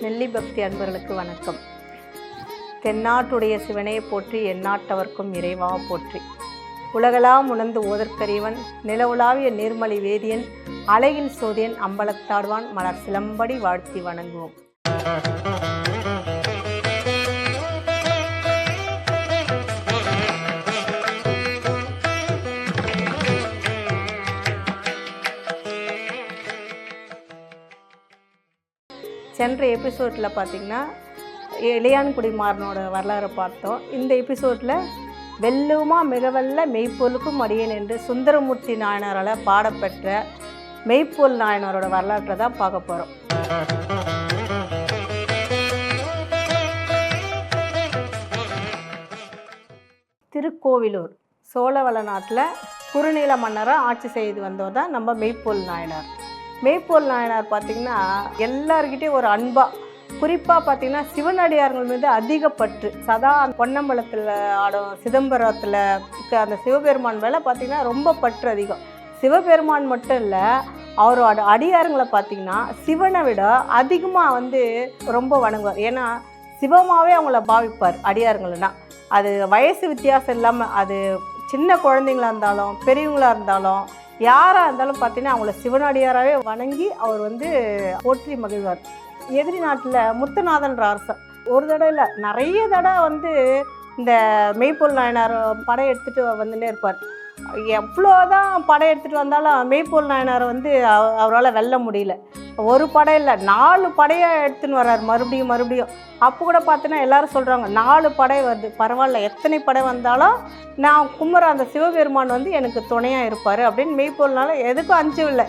நெல்லி பக்தி அன்பர்களுக்கு வணக்கம். தென்னாட்டுடைய சிவனே போற்றி எந்நாட்டவர்க்கும் இறைவா போற்றி. உலகளாம் உணர்ந்து ஓதற்கரியவன் நிலவுலாவிய நீர்மலி வேதியன் அலையில் சோதியன் அம்பலத்தாடுவான் மலர் சிலம்படி வாழ்த்தி வணங்குவோம். சென்ற எபிசோடில் பார்த்திங்கன்னா இளையான்குடி மாறனோட வரலாறை பார்த்தோம். இந்த எபிசோடில் வெல்லுமா மிகவல்ல மெய்ப்பொருளுக்கும் அடியேன் என்று சுந்தரமூர்த்தி நாயனாரால் பாடப்பெற்ற மெய்ப்பொருள் நாயனாரோட வரலாற்றை தான் பார்க்க போகிறோம் திருக்கோவிலூர் சோழவள நாட்டில் குறுநில மன்னராக ஆட்சி செய்து வந்தவர் தான் நம்ம மெய்ப்பொருள் நாயனார். மேய்ப்போல் நாயனார் பார்த்திங்கன்னா எல்லார்கிட்டயும் ஒரு அன்பாக குறிப்பாக பார்த்தீங்கன்னா சிவனடியார்கள் மீது அதிகப்பற்று. பற்று சதா பொன்னம்பலத்தில் ஆடும் சிதம்பரத்தில் அந்த சிவபெருமான் மேலே பார்த்தீங்கன்னா ரொம்ப பற்று அதிகம். சிவபெருமான் மட்டும் இல்லை அவரோட அடியாருங்களை பார்த்தீங்கன்னா சிவனை விட அதிகமாக வந்து ரொம்ப வணங்குவார். ஏன்னா சிவமாகவே அவங்கள பாவிப்பார் அடியாருங்கள்னா அது வயசு வித்தியாசம் இல்லாமல் அது சின்ன குழந்தைங்களா இருந்தாலும் பெரியவங்களாக இருந்தாலும் யாராக இருந்தாலும் பார்த்தீங்கன்னா அவங்கள சிவனடியாராகவே வணங்கி அவர் வந்து போற்றி மகிழ்வார். எதிரி நாட்டில் முத்துநாதன்ற அரசர். ஒரு தடவை இல்லை நிறைய தடவை வந்து இந்த மெய்ப்பொருள் நாயனார் படம் எடுத்துகிட்டு வந்துட்டே இருப்பார். எவ்வளோதான் படம் எடுத்துகிட்டு வந்தாலும் மெய்ப்பொருள் நாயனாரை வந்து அவ- அவரால் வெல்ல முடியல. ஒரு படம் இல்லை நாலு படையாக எடுத்துன்னு வர்றார் மறுபடியும் மறுபடியும். அப்போ கூட பார்த்தீங்கன்னா எல்லாரும் சொல்கிறாங்க நாலு படை வருது. பரவாயில்ல எத்தனை படை வந்தாலும் நான் கும்புற அந்த சிவபெருமான் வந்து எனக்கு துணையாக இருப்பார் அப்படின்னு மெய்ப்போல்னால எதுக்கும் அஞ்சு இல்லை.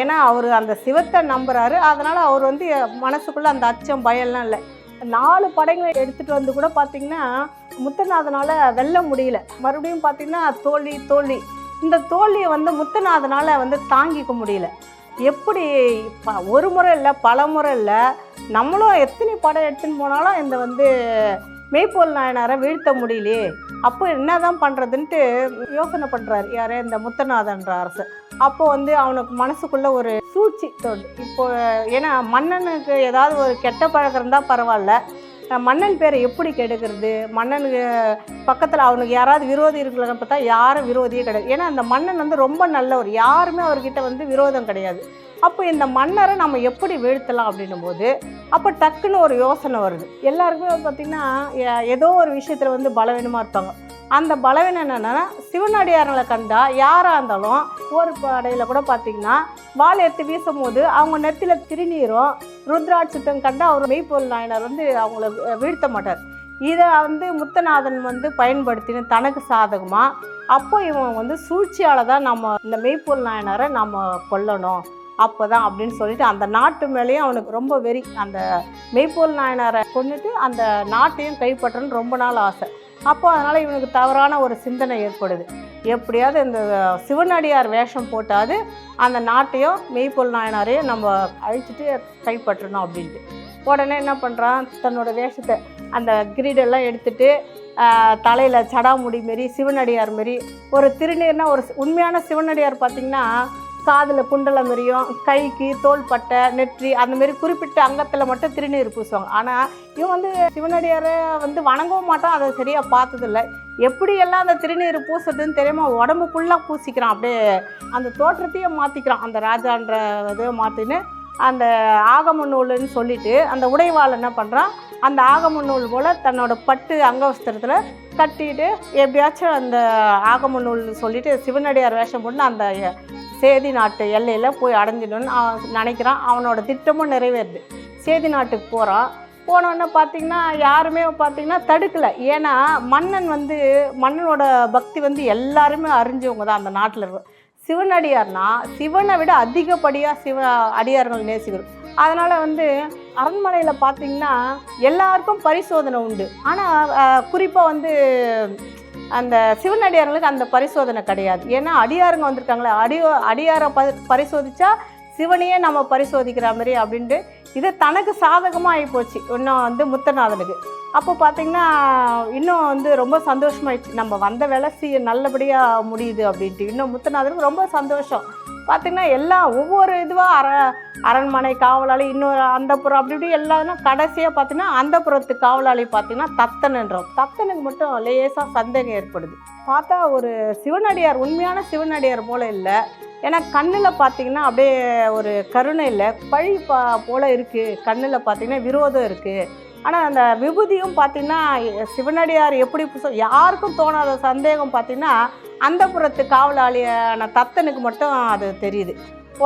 ஏன்னா அவர் அந்த சிவத்தை நம்புறாரு. அதனால் அவர் வந்து மனசுக்குள்ளே அந்த அச்சம் பயம்லாம் இல்லை. நாலு படைங்களை எடுத்துகிட்டு வந்து கூட பார்த்திங்கன்னா முத்தநாதனால் வெல்ல முடியல. மறுபடியும் பார்த்தீங்கன்னா தோல்வி தோல்வி இந்த தோல்வியை வந்து முத்தநாதனால் வந்து தாங்கிக்க முடியல. எப்படி ப- ஒரு முறை இல்லை பல முறை இல்லை நம்மளும் எத்தனை படம் எடுத்துன்னு போனாலும் இந்த வந்து மெய்ப்பொருள் நாயனாரை வீழ்த்த முடியலையே. அப்போ என்னதான் பண்ணுறதுன்ட்டு யோசனை பண்ணுறாரு யாரே இந்த முத்தநாதன்ற அரசு. அப்போ வந்து அவனுக்கு மனசுக்குள்ளே ஒரு சூழ்ச்சி தோடு இப்போ ஏன்னா மன்னனுக்கு ஏதாவது ஒரு கெட்ட பழக்கம் இருந்தால் பரவாயில்ல. மன்னன் பேரை எப்படி கெடுக்கிறது? மன்னனுக்கு பக்கத்தில் அவனுக்கு யாராவது விரோதி இருக்கலன்னு பார்த்தா யாரும் விரோதியே கிடையாது. ஏன்னா அந்த மன்னன் வந்து ரொம்ப நல்லவர். யாருமே அவர்கிட்ட வந்து விரோதம் கிடையாது. அப்போ இந்த மன்னரை நம்ம எப்படி வீழ்த்தலாம் அப்படின்னும் போது அப்போ டக்குன்னு ஒரு யோசனை வருது. எல்லாருக்குமே பார்த்திங்கன்னா ஏதோ ஒரு விஷயத்தில் வந்து பலவீனமாக இருப்பாங்க. அந்த பலவீனம் என்னென்னா சிவனடியாரங்களை கண்டா யாராக இருந்தாலும் ஒரு படையில் கூட பார்த்தீங்கன்னா வாழை எடுத்து வீசும் போது அவங்க நெத்தியில் திருநீரும் ருத்ராட்சத்தம் கண்டா அவர் மெய்ப்பொருள் நாயனர் வந்து அவங்கள வீழ்த்த மாட்டார். இதை வந்து முத்தநாதன் வந்து பயன்படுத்தின தனக்கு சாதகமாக அப்போ இவன் வந்து சூழ்ச்சியால் தான் நம்ம இந்த மெய்ப்பொருள் நாயனாரை நம்ம கொல்லணும். அப்போ தான் அப்படின்னு சொல்லிட்டு அந்த நாட்டு மேலேயும் அவனுக்கு ரொம்ப வெறி அந்த மெய்ப்பொருள் நாயனாரை கொண்டுட்டு அந்த நாட்டையும் கைப்பற்றணும்னு ரொம்ப நாள் ஆசை. அப்போ அதனால் இவனுக்கு தவறான ஒரு சிந்தனை ஏற்படுது. எப்படியாவது இந்த சிவனடியார் வேஷம் போட்டாது அந்த நாட்டையும் மெய்ப்பொல் நாயனாரையும் நம்ம அழிச்சிட்டு கைப்பற்றணும் அப்படின்ட்டு. உடனே என்ன பண்ணுறான் தன்னோட வேஷத்தை அந்த கிரீடெல்லாம் எடுத்துட்டு தலையில் சடாமுடி மாரி சிவனடியார் மாரி ஒரு திருநீர்னா ஒரு உண்மையான சிவனடியார் பார்த்திங்கன்னா காதில் குண்டலம் எரியும் கைக்கு தோள்பட்டை நெற்றி அந்த மாதிரி குறிப்பிட்ட அங்கத்தில் மட்டும் திருநீர் பூசுவாங்க. ஆனால் இவன் வந்து சிவனடியாரை வந்து வணங்கவும் மாட்டோம் அதை சரியாக பார்த்ததில்ல. எப்படியெல்லாம் அந்த திருநீர் பூசுறதுன்னு தெரியாம உடம்பு ஃபுல்லாக பூசிக்கிறான். அப்படியே அந்த தோற்றத்தையே மாற்றிக்கிறான் அந்த ராஜான்ற இதை மாற்றின்னு அந்த ஆகம நூலுன்னு சொல்லிட்டு அந்த உடைவாள் என்ன பண்ணுறான் அந்த ஆகம நூல் போல் தன்னோட பட்டு அங்கவஸ்திரத்தில் கட்டிட்டு எப்படியாச்சும் அந்த ஆகம நூல் சொல்லிட்டு சிவனடியார் வேஷம் போட்டு அந்த சேதி நாட்டு எல்லையில் போய் அடைஞ்சிடணும்னு அவன் நினைக்கிறான். அவனோட திட்டமும் நிறைவேறுது. சேதி நாட்டுக்கு போகிறான் போனோடனே பார்த்தீங்கன்னா யாருமே பார்த்திங்கன்னா தடுக்கலை. ஏன்னா மன்னன் வந்து மன்னனோட பக்தி வந்து எல்லாருமே அறிஞ்சவங்க தான் அந்த நாட்டில் இருக்கும் சிவனடியார்னா சிவனை விட அதிகப்படியாக சிவ அடியார்கள் நேசிக்கிறோம் அதனால் வந்து அரண்மனையில் பார்த்தீங்கன்னா எல்லாருக்கும் பரிசோதனை உண்டு. ஆனால் குறிப்பாக வந்து அந்த சிவனடியார்களுக்கு அந்த பரிசோதனை கிடையாது. ஏன்னா அடியாருங்க வந்திருக்காங்களே அடியோ அடியாரை ப பரிசோதித்தா சிவனையே நம்ம பரிசோதிக்கிற மாதிரி அப்படின்ட்டு இது தனக்கு சாதகமாக ஆகிப்போச்சு இன்னும் வந்து முத்தநாதனுக்கு. அப்போ பார்த்தீங்கன்னா இன்னும் வந்து ரொம்ப சந்தோஷமாயிடுச்சு நம்ம வந்த வேலை செய்ய நல்லபடியாக முடியுது அப்படின்ட்டு. இன்னும் முத்தநாதனுக்கு ரொம்ப சந்தோஷம். பார்த்திங்கன்னா எல்லாம் ஒவ்வொரு இதுவாக அர அரண்மனை காவலாளி இன்னொரு அந்தப்புறம் அப்படி இப்படி எல்லாமே கடைசியாக பார்த்தீங்கன்னா அந்தப்புறத்து காவலாளி பார்த்தீங்கன்னா தத்தனுன்றோம். தத்தனுக்கு மட்டும் லேசாக சந்தேகம் ஏற்படுது. பார்த்தா ஒரு சிவனடியார் உண்மையான சிவனடியார் போல் இல்லை. ஏன்னா கண்ணில் பார்த்தீங்கன்னா அப்படியே ஒரு கருணை இல்லை. பழி பா போல் இருக்குது கண்ணில் பார்த்தீங்கன்னா விரோதம் இருக்குது ஆனால் அந்த விபூதியும் பார்த்தீங்கன்னா சிவனடியார் எப்படி யாருக்கும் தோணாத சந்தேகம் பார்த்தீங்கன்னா அந்தப்புறத்து காவலாளியான தத்தனுக்கு மட்டும் அது தெரியுது.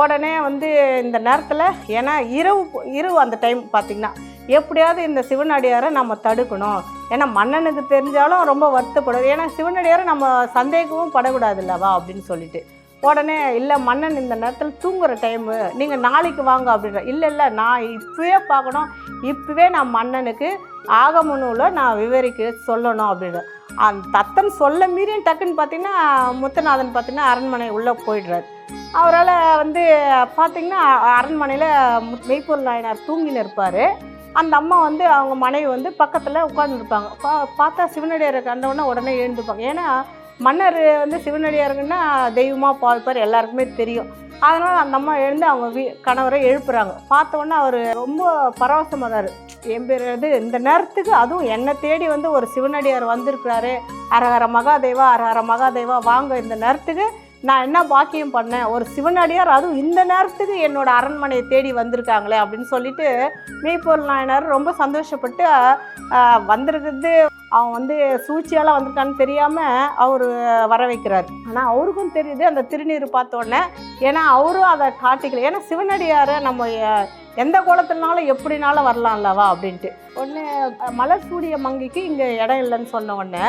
உடனே வந்து இந்த நேரத்தில் ஏன்னா இரவு இரவு அந்த டைம் பார்த்திங்கன்னா எப்படியாவது இந்த சிவனடியாரை நம்ம தடுக்கணும். ஏன்னா மன்னனுக்கு தெரிஞ்சாலும் ரொம்ப வருத்தப்படும். ஏன்னா சிவனடியாரை நம்ம சந்தேகமும் படக்கூடாது இல்லவா? அப்படின்னு சொல்லிட்டு. உடனே இல்லை மன்னன் இந்த நேரத்தில் தூங்குகிற டைமு நீங்கள் நாளைக்கு வாங்க அப்படின்ற. இல்லை இல்லை நான் இப்போவே பார்க்கணும். இப்போவே நான் மன்னனுக்கு ஆகம நூலை நான் விவரிக்க சொல்லணும் அப்படின்னு அந்த தத்தன் சொல்ல மீறியும் டக்குன்னு பார்த்தீங்கன்னா முத்தநாதன் பார்த்தீங்கன்னா அரண்மனை உள்ளே போயிடுறாரு. அவரால் வந்து பார்த்திங்கன்னா அரண்மனையில் மெய்ப்பொருள் நாயனார் தூங்கின்னு இருப்பார். அந்த அம்மா வந்து அவங்க மனைவி வந்து பக்கத்தில் உட்காந்துருப்பாங்க பா பார்த்தா சிவனடியார் கண்டவுடனே உடனே எழுந்துப்பாங்க. ஏன்னா மன்னர் வந்து சிவனடியாருங்கன்னா தெய்வமாக பார்ப்பார் எல்லாருக்குமே தெரியும். அதனால் அந்த அம்மா எழுந்து அவங்க வீ கணவரை எழுப்புறாங்க. பார்த்தோன்னே அவர் ரொம்ப பரவசமாதார் என் பேர் இது இந்த நேரத்துக்கு அதுவும் என்னை தேடி வந்து ஒரு சிவனடியார் வந்திருக்கிறாரு. அரஹர மகாதேவா அரஹர மகாதேவா வாங்க இந்த நேரத்துக்கு நான் என்ன பாக்கியம் பண்ணேன்? ஒரு சிவனடியார் அதுவும் இந்த நேரத்துக்கு என்னோட அரண்மனையை தேடி வந்திருக்காங்களே அப்படின்னு சொல்லிட்டு மெய்ப்பொருள் நாயனார் ரொம்ப சந்தோஷப்பட்டு வந்திருக்கிறது அவன் வந்து சூழ்ச்சியால் வந்திருக்கான்னு தெரியாமல் அவர் வர வைக்கிறார். ஆனால் அவருக்கும் தெரியுது அந்த திருநீர் பார்த்த உடனே ஏன்னா அவரும் அதை காட்டிக்கல. ஏன்னா சிவனடியாரை நம்ம எந்த கோலத்துலனாலும் எப்படினாலும் வரலாம் அல்லவா அப்படின்ட்டு. உடனே மலர் சூடிய மங்கைக்கு இங்கே இடம் இல்லைன்னு சொன்ன உடனே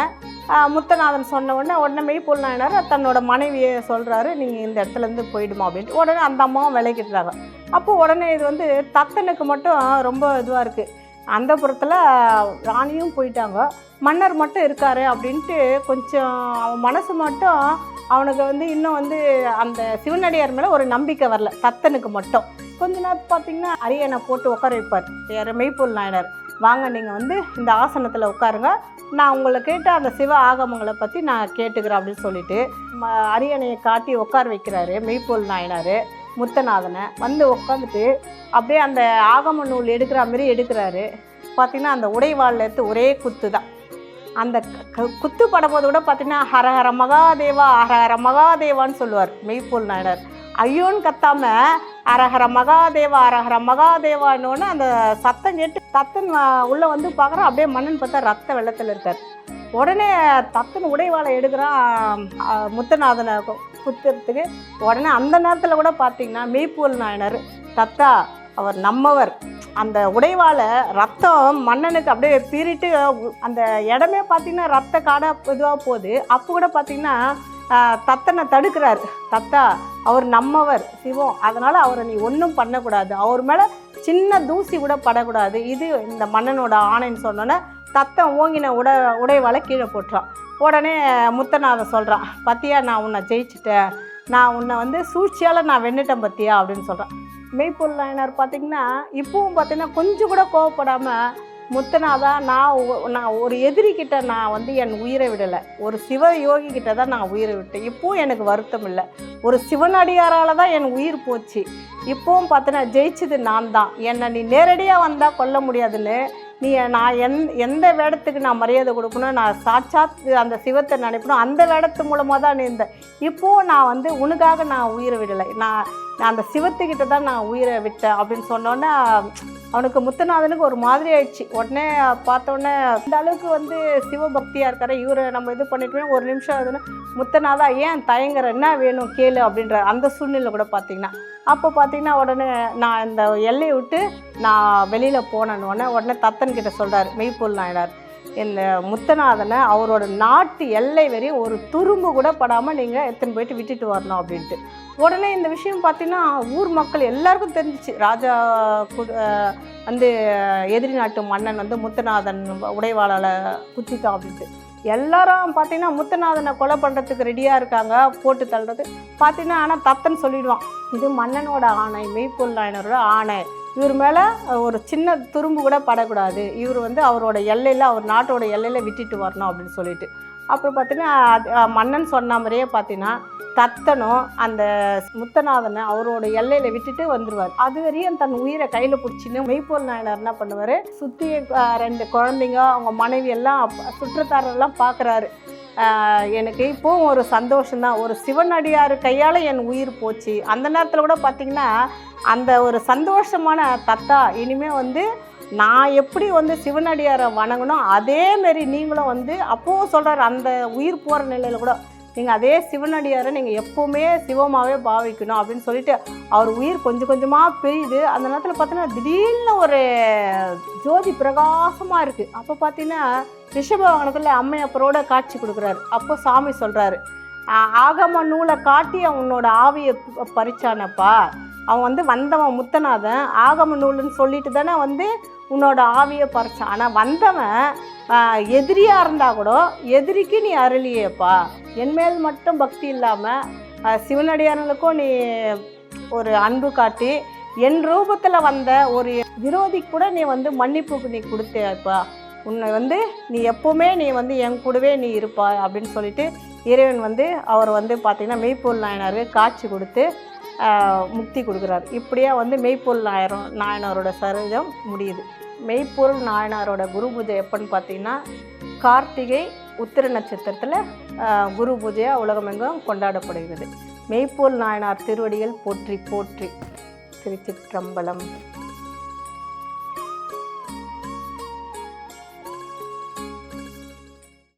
முத்தநாதன் சொன்ன உடனே உடனே மெய்ப்பொருள் நாயனார் தன்னோட மனைவியை சொல்கிறாரு நீங்கள் இந்த இடத்துலேருந்து போயிடுமா அப்படின்ட்டு. உடனே அந்த அம்மாவும் விளக்கிட்டுறாங்க அப்போ உடனே இது வந்து தத்தனுக்கு மட்டும் ரொம்ப இதுவாக இருக்குது அந்த புறத்தில் ராணியும் போயிட்டாங்க. மன்னர் மட்டும் இருக்கார் அப்படின்ட்டு கொஞ்சம் அவன் மனசு மட்டும் அவனுக்கு வந்து இன்னும் வந்து அந்த சிவனடியார் மேலே ஒரு நம்பிக்கை வரல தத்தனுக்கு மட்டும். கொஞ்ச நேரம் பார்த்தீங்கன்னா அரியணை போட்டு உட்கார வைப்பார். யார்? மெய்ப்பூல் நாயனர். வாங்க நீங்கள் வந்து இந்த ஆசனத்தில் உட்காருங்க. நான் உங்களை கேட்ட அந்த சிவ ஆகமங்களை பற்றி நான் கேட்டுக்கிறேன் அப்படின்னு சொல்லிட்டு ம- அரியணையை காட்டி உட்கார வைக்கிறாரு மெய்ப்பொருள் நாயனார். முத்தநாதனை வந்து உட்காந்துட்டு அப்படியே அந்த ஆகம நூல் எடுக்கிற மாதிரி எடுக்கிறாரு. பார்த்திங்கன்னா அந்த உடைவாளில் எடுத்து ஒரே குத்து தான். அந்த க- குத்து படும்போது கூட பார்த்தீங்கன்னா ஹரஹர மகாதேவா ஹரஹர மகாதேவான்னு சொல்லுவார் மெய்ப்பூல் நாயனர். ஐயோன்னு கத்தாமல் அரஹர மகாதேவா அரஹர மகாதேவான்னு அந்த சத்தம் கேட்டு தத்தன் உள்ளே வந்து பார்க்குறோம் அப்படியே மன்னன் பார்த்தா ரத்த வெள்ளத்தில் இருக்கார். உடனே தத்தன் உடைவாளை எடுக்கிறான் அஹ், முத்தநாதனை கு- குத்துறதுக்கு உடனே அந்த நேரத்தில் கூட பார்த்தீங்கன்னா மெய்ப்பூல் நாயனர் தத்தா அவர் நம்மவர் அந்த உடைவால ரத்தம் மன்னனுக்கு அப்படியே பீறிட்டு அந்த இடமே பார்த்தீங்கன்னா ரத்த காடாக இதுவாக போகுது. அப்போ கூட பார்த்தீங்கன்னா தத்தனை தடுக்கிறார். தத்தா அவர் நம்மவர் சிவம். அதனால் அவரை நீ ஒன்றும் பண்ணக்கூடாது. அவர் மேலே சின்ன தூசி கூட படக்கூடாது. இது இந்த மன்னனோட ஆணைன்னு சொன்னோன்னே தத்தம் ஓங்கின உட உடைவால கீழே போட்டுறான். உடனே முத்தநாதன் சொல்கிறான் பத்தியா நான் உன்னை ஜெயிச்சிட்டேன். நான் உன்னை வந்து சூழ்ச்சியால் நான் வென்னுட்டேன் பத்தியா? அப்படின்னு சொல்கிறான் மெய்ப்பொருள் நாயனார் பார்த்தீங்கன்னா இப்பவும் பார்த்தீங்கன்னா கொஞ்சம் கூட கோவப்படாமல் முத்தனாதா நான் நான் ஒரு எதிரிக்கிட்ட நான் வந்து என் உயிரை விடலை. ஒரு சிவ யோகி கிட்ட தான் நான் உயிரை விட்டேன். இப்போவும் எனக்கு வருத்தம் இல்லை. ஒரு சிவனடியாரால் தான் என் உயிர் போச்சு. இப்போவும் பார்த்தோன்னா ஜெயிச்சது நான் தான். என்னை நீ நேரடியாக வந்தால் கொல்ல முடியாதுன்னு நீ நான் எந் எந்த வேடத்துக்கு நான் மரியாதை கொடுக்கணும் நான் சாட்சாத் அந்த சிவத்தை நினைக்கணும் அந்த வேடத்து மூலமாக தான் நீ இந்த இப்போது நான் வந்து உனக்காக நான் உயிரை விடலை. நான் நான் அந்த சிவத்துக்கிட்ட தான் நான் உயிரை விட்டேன் அப்படின்னு சொன்னோன்னே அவனுக்கு முத்துநாதனுக்கு ஒரு மாதிரி ஆயிடுச்சு. உடனே பார்த்தோன்னே இந்த அளவுக்கு வந்து சிவபக்தியாக இருக்காரு இவரை நம்ம இது பண்ணிட்டு ஒரு நிமிஷம் அதுன்னு முத்தநாதா ஏன் தயங்குற என்ன வேணும் கேளு அப்படின்ற அந்த சூழ்நிலை கூட பார்த்தீங்கன்னா. அப்போ பார்த்தீங்கன்னா உடனே நான் இந்த எல்லையை விட்டு நான் வெளியில் போனேன்னு உடனே உடனே தத்தன்கிட்ட சொல்கிறார் மெய்ப்பொருள் நாயனார். இந்த முத்தநாதனை அவரோட நாட்டு எல்லை வரையும் ஒரு துரும்பு கூட படாமல் நீங்கள் எடுத்துன்னு போயிட்டு விட்டுட்டு வரணும் அப்படின்ட்டு. உடனே இந்த விஷயம் பார்த்தீங்கன்னா ஊர் மக்கள் எல்லாருக்கும் தெரிஞ்சிச்சு. ராஜா வந்து எதிரி நாட்டு மன்னன் வந்து முத்தநாதன் உடைவாளால் குத்திட்டான் அப்படின்ட்டு. எல்லாரும் பார்த்தீங்கன்னா முத்தநாதனை கொலை பண்ணுறதுக்கு ரெடியாக இருக்காங்க போட்டு தள்ளுறது. பார்த்தீங்கன்னா ஆனால் தத்தன் சொல்லிடுவான் இது மன்னனோட ஆணை மெய்ப்பொல் நாயனரோட ஆணை. இவர் மேலே ஒரு சின்ன துரும்பு கூட படக்கூடாது. இவர் வந்து அவரோட எல்லையில் அவர் நாட்டோட எல்லையில் விட்டுட்டு வரணும் அப்படின்னு சொல்லிட்டு. அப்புறம் பார்த்தீங்கன்னா அது மன்னன் சொன்ன மாதிரியே பார்த்தீங்கன்னா தத்தனும் அந்த முத்தநாதனை அவரோட எல்லையில் விட்டுட்டு வந்துடுவார் அது வரையும் தன் உயிரை கையில் பிடிச்சின்னு மெய்ப்போல் நாயனார் என்ன பண்ணுவார்? சுற்றி ரெண்டு குழந்தைங்க அவங்க மனைவி எல்லாம் சுற்றுத்தாரெல்லாம் பார்க்குறாரு எனக்கு இப்போவும் ஒரு சந்தோஷம்தான். ஒரு சிவனடியார் கையால் என் உயிர் போச்சு. அந்த நேரத்தில் கூட பார்த்திங்கன்னா அந்த ஒரு சந்தோஷமான தத்தா இனிமேல் வந்து நான் எப்படி வந்து சிவனடியாரை வணங்கணும் அதேமாரி நீங்களும் வந்து அப்போவும் சொல்கிறார் அந்த உயிர் போகிற நிலையில் கூட நீங்கள் அதே சிவனடியாரை நீங்கள் எப்போவுமே சிவமாகவே பாவிக்கணும் அப்படின்னு சொல்லிட்டு அவர் உயிர் கொஞ்சம் கொஞ்சமாக பிரியுது. அந்த நேரத்தில் பார்த்தீங்கன்னா திடீர்னு ஒரு ஜோதி பிரகாசமாக இருக்குது அப்போ பார்த்தீங்கன்னா ரிஷபவாகனத்தில் அம்மையப்பரோட காட்சி கொடுக்குறாரு. அப்போ சாமி சொல்கிறாரு ஆகம நூலை காட்டி அவனோட ஆவியை பறிச்சானப்பா. அவன் வந்து வந்தவன் முத்தநாதன் ஆகம நூலுன்னு சொல்லிட்டு தானே வந்து உன்னோட ஆவியை பறிச்சான். ஆனால் வந்தவன் எதிரியாக இருந்தால் கூட எதிரிக்கு நீ அருளியேப்பா. என்மேல் மட்டும் பக்தி இல்லாமல் சிவனடியார்களுக்கும் நீ ஒரு அன்பு காட்டி என் ரூபத்தில் வந்த ஒரு விரோதி கூட நீ வந்து மன்னிப்புக்கு நீ கொடுத்தேப்பா. உன்னை வந்து நீ எப்போவுமே நீ வந்து என் கூடவே நீ இருப்பா அப்படின்னு சொல்லிட்டு இறைவன் வந்து அவர் வந்து பார்த்திங்கன்னா மெய்ப்பொருள் நாயனாருக்கு காட்சி கொடுத்து முக்தி கொடுக்குறாரு. இப்படியே வந்து மெய்ப்பொருள் நாயரம் நாயனாரோட சரிதம் முடியுது. மெய்ப்பொருள் நாயனாரோட குரு பூஜை எப்போன்னு பார்த்தீங்கன்னா கார்த்திகை உத்திர நட்சத்திரத்தில் குரு பூஜையாக உலகமெங்கும் கொண்டாடப்படுகிறது. மெய்ப்பொருள் நாயனார் திருவடிகள் போற்றி போற்றி. திருச்சிற்றம்பலம்.